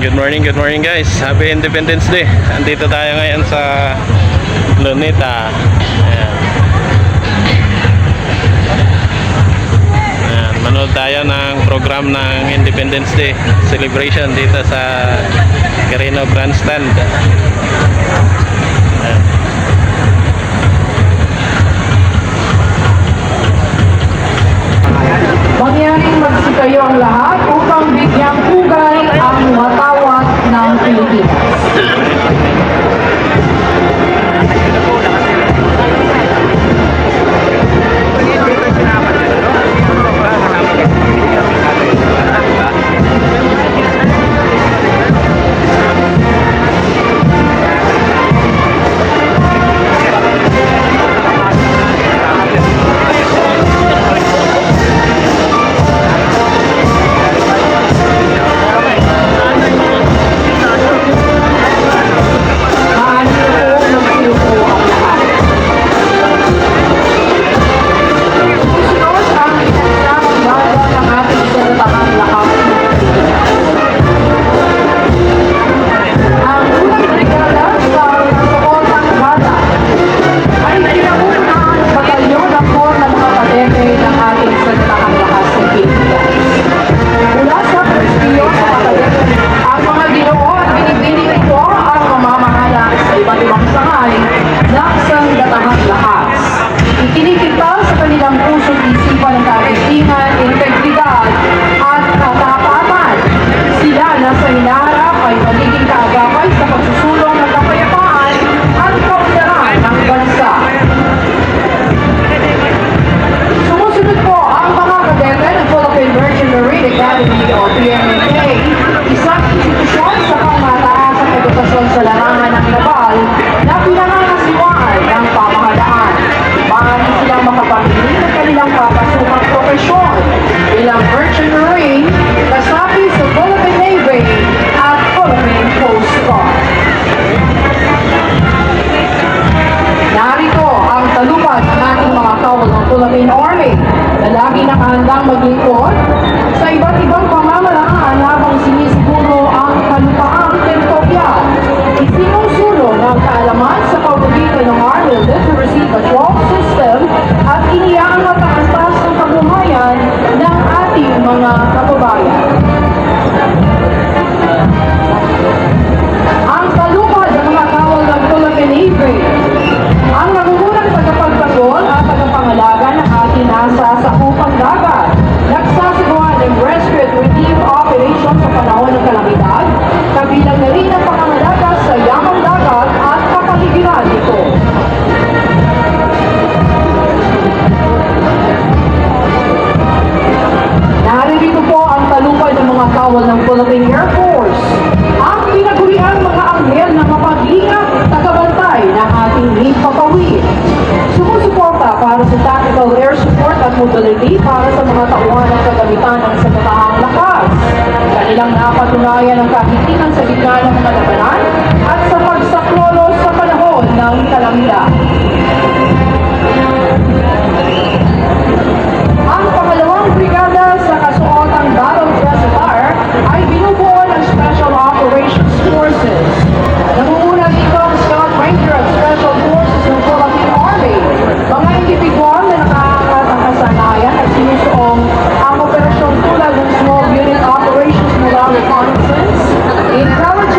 Ayan, good morning, good morning guys. Happy Independence Day. Andito tayo ngayon sa Lunita. Ayan. Ayan, manood tayo ng program ng Independence Day celebration dito sa Carino Grandstand. Ayan. Mangyaring magsikayo ang lahat upang bigyang pugay ang watawat na lagi nakahandang maglingkod sa iba't ibang pamamaraan habang sinisiguro ang kalupaang teritorial. Isinusulong ng kaalaman sa pamamagitan ng Army Literacy Patrol System at iniyaang mataantas ng kabuhayan ng ating mga kababayan. Ang talupad ng mga kawal ng Philippine Navy nasa sa upang dagat. Nagsasagawa ng rescue and relief operation sa panahon ng kalamidad, kabilang na rin ang pangangalaga sa yamang dagat at kapaligiran nito. Naririto po ang talupad ng mga kawal ng Philippine Air Force. Ang pinaguriang mga anghel na mapag-ingat tagabantay ng ating himpapawid. Mobility para sa mga tauhan ng kagamitan ng sagatahang lakas. Kanilang napatunayan ang kahitingan sa gitna ng mga labanan at sa pagsaklolo sa panahon ng kalamidad. Congratulations. April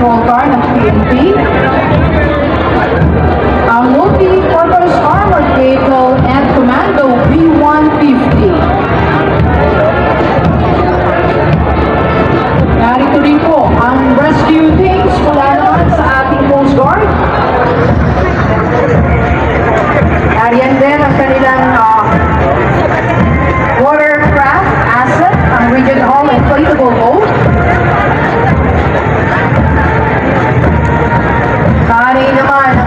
control bar and PNP time.